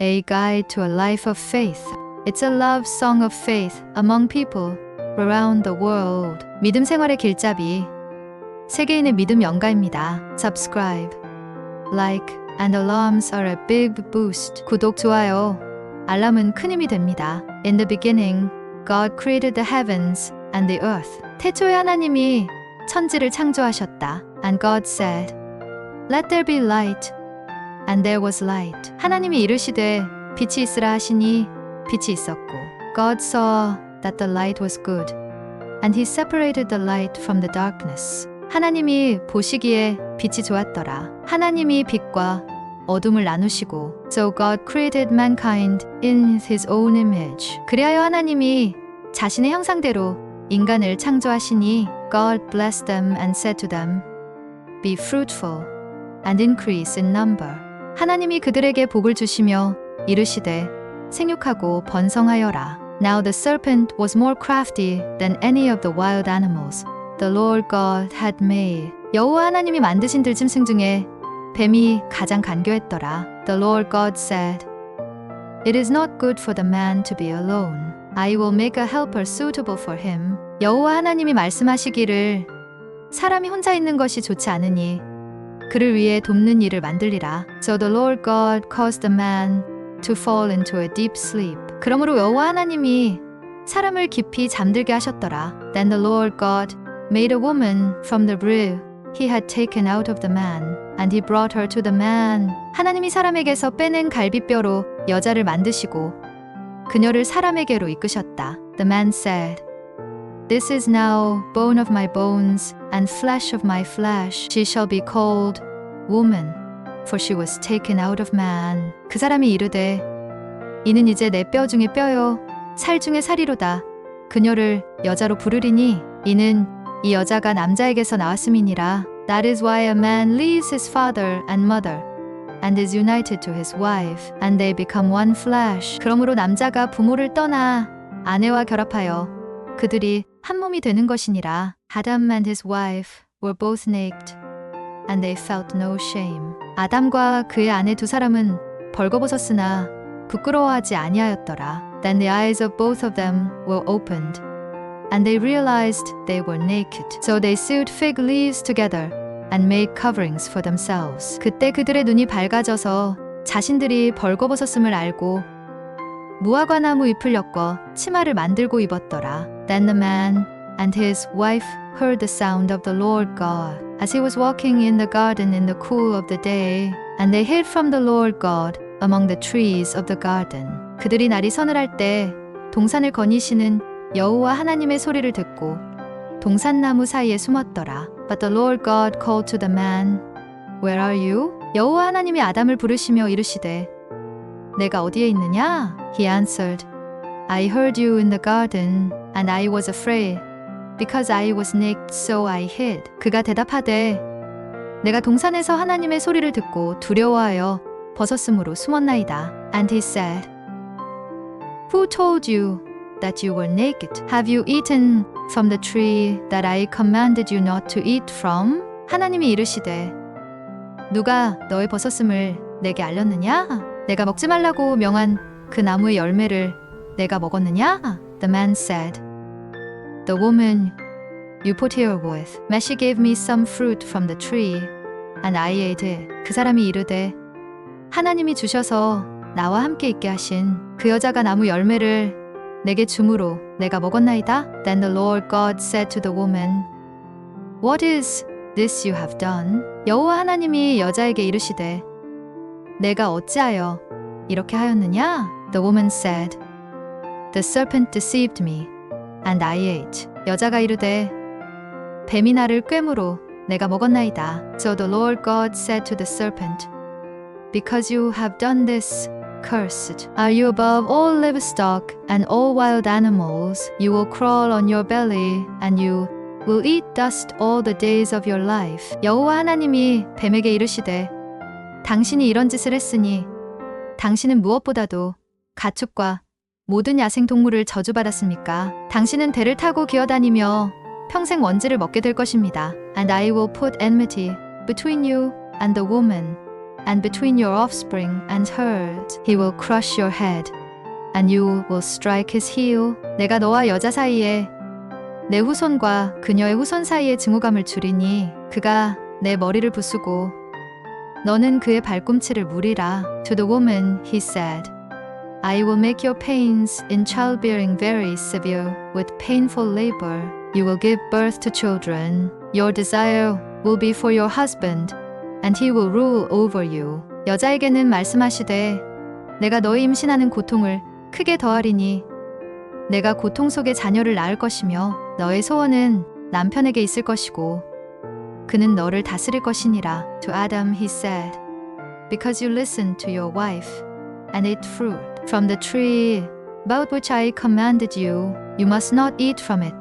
A Guide to a Life of Faith. It's a love song of faith among people around the world. 믿음 생활의 길잡이. 세계인의 믿음 연가입니다. Subscribe, like, and alarms are a big boost. 구독, 좋아요, 알람은 큰 힘이 됩니다. In the beginning, God created the heavens and the earth. 태초에 하나님이 천지를 창조하셨다. And God said, Let there be light. And there was light. 하나님이 이르시되 빛이 있으라 하시니 빛이 있었고. God saw that the light was good. And he separated the light from the darkness. 하나님이 보시기에 빛이 좋았더라. 하나님이 빛과 어둠을 나누시고 So God created mankind in his own image. 그리하여 하나님이 자신의 형상대로 인간을 창조하시니 God blessed them and said to them Be fruitful and increase in number. 하나님이 그들에게 복을 주시며 이르시되 생육하고 번성하여라. Now the serpent was more crafty than any of the wild animals the Lord God had made. 여호와 하나님이 만드신 들짐승 중에 뱀이 가장 간교했더라. The Lord God said, It is not good for the man to be alone. I will make a helper suitable for him. 여호와 하나님이 말씀하시기를 사람이 혼자 있는 것이 좋지 않으니 그를 위해 돕는 일을 만들리라. So the Lord God caused the man to fall into a deep sleep. 그러므로 여호와 하나님이 사람을 깊이 잠들게 하셨더라. Then the Lord God made a woman from the rib he had taken out of the man, and he brought her to the man. 하나님이 사람에게서 빼낸 갈비뼈로 여자를 만드시고 그녀를 사람에게로 이끄셨다. The man said, This is now bone of my bones and flesh of my flesh. She shall be called woman, for she was taken out of man. 그 사람이 이르되 이는 이제 내 뼈 중에 뼈요 살 중에 살이로다. 그녀를 여자로 부르리니 이는 이 여자가 남자에게서 나왔음이니라. That is why a man leaves his father and mother and is united to his wife and they become one flesh. 그러므로 남자가 부모를 떠나 아내와 결합하여 그들이 한 몸이 되는 것이니라. Adam and his wife were both naked and they felt no shame. 아담과 그의 아내 두 사람은 벌거벗었으나 부끄러워하지 아니하였더라. Then the eyes of both of them were opened and they realized they were naked. So they sewed fig leaves together and made coverings for themselves. 그때 그들의 눈이 밝아져서 자신들이 벌거벗었음을 알고 무화과나무 잎을 엮어 치마를 만들고 입었더라. Then the man and his wife heard the sound of the Lord God as he was walking in the garden in the cool of the day, and they hid from the Lord God among the trees of the garden. 그들이 날이 서늘할 때 동산을 거니시는 여호와 하나님의 소리를 듣고 동산나무 사이에 숨었더라. But the Lord God called to the man, Where are you? 여호와 하나님이 아담을 부르시며 이르시되 내가 어디에 있느냐? He answered, I heard you in the garden, and I was afraid, because I was naked, so I hid. 그가 대답하되 내가 동산에서 하나님의 소리를 듣고 두려워하여 벗었으므로 숨었나이다. And he said, Who told you that you were naked? Have you eaten from the tree that I commanded you not to eat from? 하나님이 이르시되 누가 너의 벗었음을 내게 알렸느냐? 내가 먹지 말라고 명한 그 나무의 열매를 내가 먹었느냐? The man said, The woman you put here with, may she gave me some fruit from the tree, and I ate it. 그 사람이 이르되 하나님이 주셔서 나와 함께 있게 하신 그 여자가 나무 열매를 내게 주므로 내가 먹었나이다. Then the Lord God said to the woman, What is this you have done? 여호와 하나님이 여자에게 이르시되 내가 어찌하여 이렇게 하였느냐? The woman said, The serpent deceived me, and I ate. 여자가 이르되 뱀이 나를 꿰므로 내가 먹었나이다. So the Lord God said to the serpent, Because you have done this, cursed are you above all livestock and all wild animals. You will crawl on your belly, and you will eat dust all the days of your life. 여호와 하나님이 뱀에게 이르시되 당신이 이런 짓을 했으니 당신은 무엇보다도 가축과 모든 야생 동물을 저주받았습니까? 당신은 배를 타고 기어다니며 평생 먼지를 먹게 될 것입니다. And I will put enmity between you and the woman, and between your offspring and hers. He will crush your head, and you will strike his heel. 내가 너와 여자 사이에 내 후손과 그녀의 후손 사이의 증오감을 줄이니 그가 내 머리를 부수고 너는 그의 발꿈치를 물이라. To the woman he said, I will make your pains in childbearing very severe with painful labor. You will give birth to children. Your desire will be for your husband, and he will rule over you. 여자에게는 말씀하시되 내가 너의 임신하는 고통을 크게 더하리니 내가 고통 속에 자녀를 낳을 것이며 너의 소원은 남편에게 있을 것이고 그는 너를 다스릴 것이니라. To Adam he said, Because you listened to your wife and ate fruit from the tree about which I commanded you, you must not eat from it.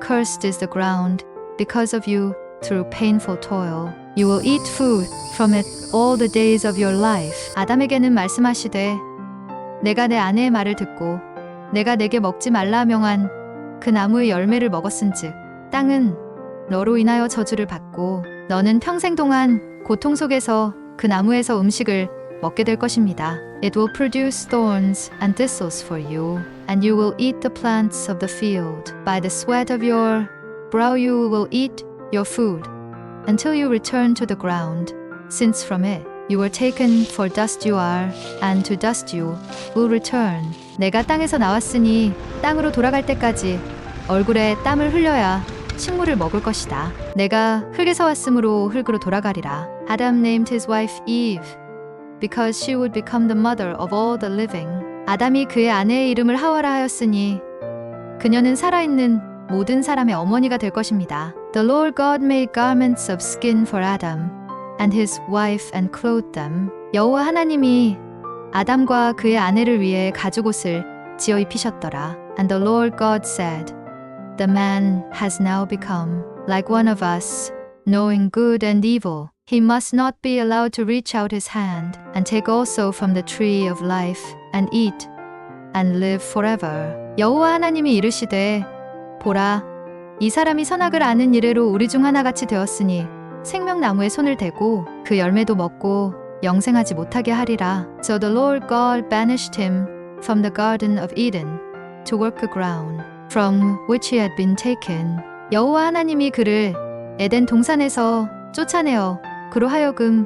Cursed is the ground because of you through painful toil. You will eat food from it all the days of your life. 아담에게는 말씀하시되 내가 내 아내의 말을 듣고 내가 내게 먹지 말라 명한 그 나무의 열매를 먹었은즉 땅은 너로 인하여 저주를 받고 너는 평생 동안 고통 속에서 그 나무에서 음식을 먹게 될 것입니다. It will produce thorns and thistles for you, and you will eat the plants of the field. By the sweat of your brow you will eat your food until you return to the ground, since from it you were taken for dust you are, and to dust you will return. 내가 땅에서 나왔으니 땅으로 돌아갈 때까지 얼굴에 땀을 흘려야 식물을 먹을 것이다. 내가 흙에서 왔으므로 흙으로 돌아가리라. Adam named his wife Eve because she would become the mother of all the living. 아담이 그의 아내의 이름을 하와라 하였으니 그녀는 살아있는 모든 사람의 어머니가 될 것입니다. The Lord God made garments of skin for Adam and his wife and clothed them. 여호와 하나님이 아담과 그의 아내를 위해 가죽옷을 지어 입히셨더라. And the Lord God said, The man has now become like one of us, knowing good and evil. He must not be allowed to reach out his hand and take also from the tree of life and eat and live forever. 여호와 하나님이 이르시되 보라 이 사람이 선악을 아는 이래로 우리 중 하나같이 되었으니 생명나무에 손을 대고 그 열매도 먹고 영생하지 못하게 하리라. So the Lord God banished him from the garden of Eden to work the ground from which he had been taken. 여호와 하나님이 그를 에덴 동산에서 쫓아내어 그로 하여금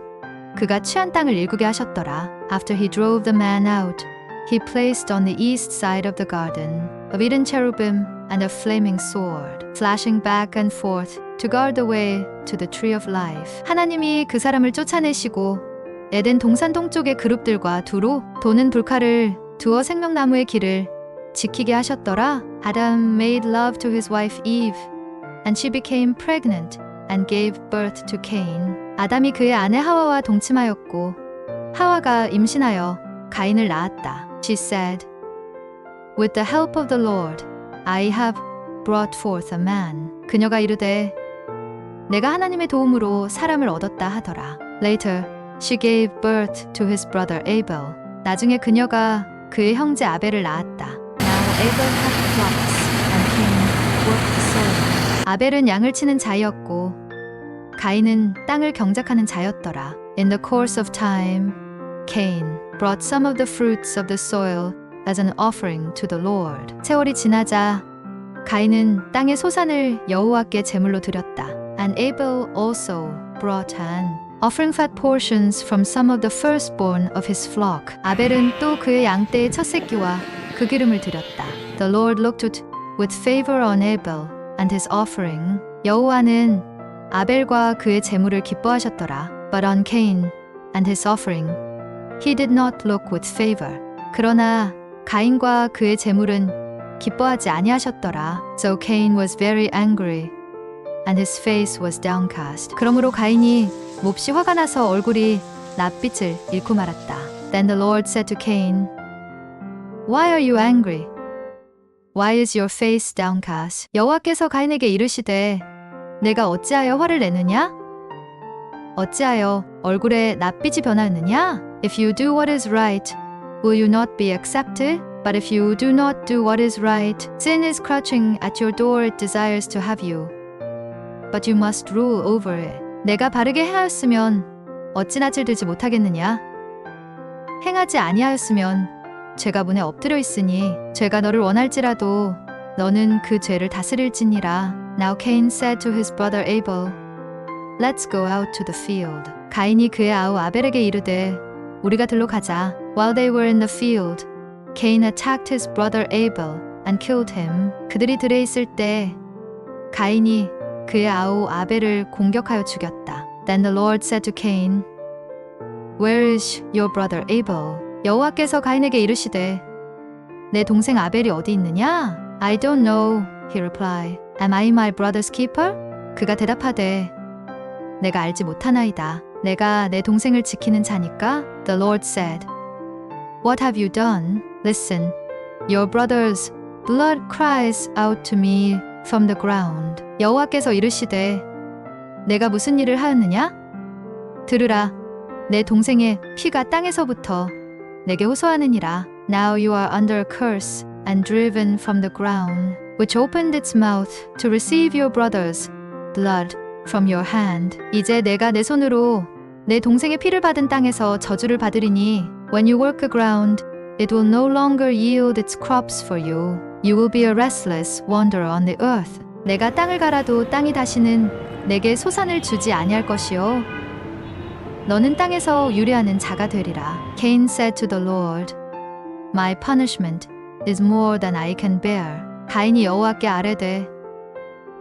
그가 취한 땅을 일구게 하셨더라. After he drove the man out, he placed on the east side of the garden of Eden cherubim and a flaming sword, flashing back and forth to guard the way to the tree of life. 하나님이 그 사람을 쫓아내시고 에덴 동산 동쪽의 그룹들과 두루 도는 불칼을 두어 생명나무의 길을 지키게 하셨더라. Adam made love to his wife Eve, and she became pregnant and gave birth to Cain. 아담이 그의 아내 하와와 동침하였고 하와가 임신하여 가인을 낳았다. She said, With the help of the Lord, I have brought forth a man. 그녀가 이르되 내가 하나님의 도움으로 사람을 얻었다 하더라. Later, she gave birth to his brother Abel. 나중에 그녀가 그의 형제 아벨을 낳았다. Now Abel had flocks and Cain worked the soil. 아벨은 양을 치는 자였고 가인은 땅을 경작하는 자였더라. In the course of time, Cain brought some of the fruits of the soil as an offering to the Lord. 세월이 지나자 가인은 땅의 소산을 여호와께 제물로 드렸다. And Abel also brought an offering fat portions from some of the firstborn of his flock. 아벨은 또 그의 양떼의 첫 새끼와 그 기름을 드렸다. The Lord looked with favor on Abel and his offering. 여호와는 아벨과 그의 제물을 기뻐하셨더라. But on Cain and his offering, he did not look with favor. 그러나 가인과 그의 제물은 기뻐하지 아니하셨더라. So Cain was very angry, and his face was downcast. 그러므로 가인이 몹시 화가 나서 얼굴이 낯빛을 잃고 말았다. Then the Lord said to Cain, Why are you angry? Why is your face downcast? 여호와께서 가인에게 이르시되 내가 어찌하여 화를 내느냐? 어찌하여 얼굴에 낯빛이 변하였느냐? If you do what is right, will you not be accepted? But if you do not do what is right, sin is crouching at your door, it desires to have you. But you must rule over it. 내가 바르게 하였으면 어찌나 질들지 못하겠느냐? 행하지 아니하였으면 죄가 문에 엎드려 있으니 죄가 너를 원할지라도 너는 그 죄를 다스릴지니라. Now Cain said to his brother Abel, Let's go out to the field. 가인이 그의 아우 아벨에게 이르되 우리가 들로 가자. While they were in the field, Cain attacked his brother Abel and killed him. 그들이 들에 있을 때 가인이 그의 아우 아벨을 공격하여 죽였다. Then the Lord said to Cain, Where is your brother Abel? 여호와께서 가인에게 이르시되 내 동생 아벨이 어디 있느냐? I don't know, he replied. Am I my brother's keeper? 그가 대답하되 내가 알지 못하나이다. 내가 내 동생을 지키는 자니까? The Lord said, What have you done? Listen, your brother's blood cries out to me from the ground. 여호와께서 이르시되 내가 무슨 일을 하였느냐? 들으라, 내 동생의 피가 땅에서부터 내게 호소하느니라. Now you are under a curse and driven from the ground, which opened its mouth to receive your brother's blood from your hand. 이제 내가 내 손으로 내 동생의 피를 받은 땅에서 저주를 받으리니 when you work the ground, it will no longer yield its crops for you. You will be a restless wanderer on the earth. 내가 땅을 갈아도 땅이 다시는 내게 소산을 주지 아니할 것이요. 너는 땅에서 유래하는 자가 되리라. Cain said to the Lord, My punishment is more than I can bear. 가인이 여호와께 아뢰되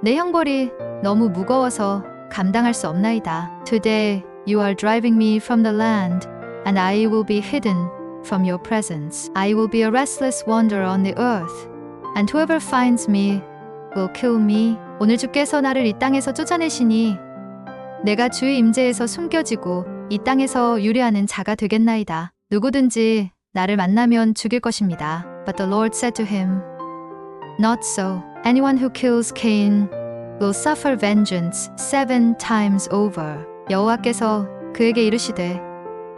내 형벌이 너무 무거워서 감당할 수 없나이다. Today you are driving me from the land, and I will be hidden from your presence. I will be a restless wanderer on the earth, and whoever finds me will kill me. 오늘 주께서 나를 이 땅에서 쫓아내시니 내가 주의 임재에서 숨겨지고 이 땅에서 유래하는 자가 되겠나이다. 누구든지 나를 만나면 죽일 것입니다. But the Lord said to him, Not so. Anyone who kills Cain will suffer vengeance seven times over. 여호와께서 그에게 이르시되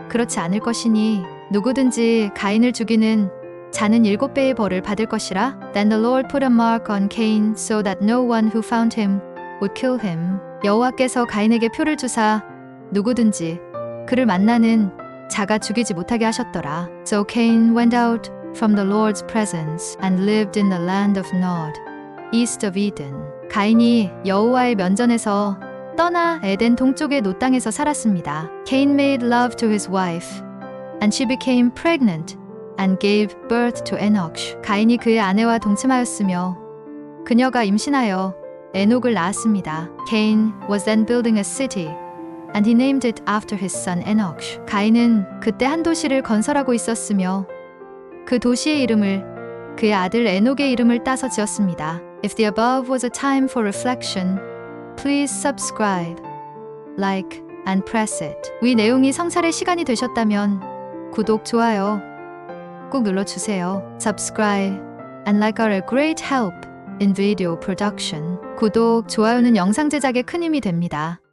그렇지 않을 것이니 누구든지 가인을 죽이는 자는 일곱 배의 벌을 받을 것이라. Then the Lord put a mark on Cain so that no one who found him would kill him. 여호와께서 가인에게 표를 주사 누구든지 그를 만나는 자가 죽이지 못하게 하셨더라. So Cain went out from the Lord's presence and lived in the land of Nod, east of Eden. 가인이 여호와의 면전에서 떠나 에덴 동쪽의 노 땅에서 살았습니다. Cain made love to his wife, and she became pregnant and gave birth to Enoch. 가인이 그의 아내와 동침하였으며 그녀가 임신하여 에녹을 낳았습니다. Cain was then building a city and he named it after his son Enoch. 가인은 그때 한 도시를 건설하고 있었으며 그 도시의 이름을 그의 아들 에녹의 이름을 따서 지었습니다. If the above was a time for reflection, please subscribe, like, and press it. 위 내용이 성찰의 시간이 되셨다면 구독, 좋아요 꼭 눌러주세요. Subscribe and like are a great help in video production. 구독, 좋아요는 영상 제작에 큰 힘이 됩니다.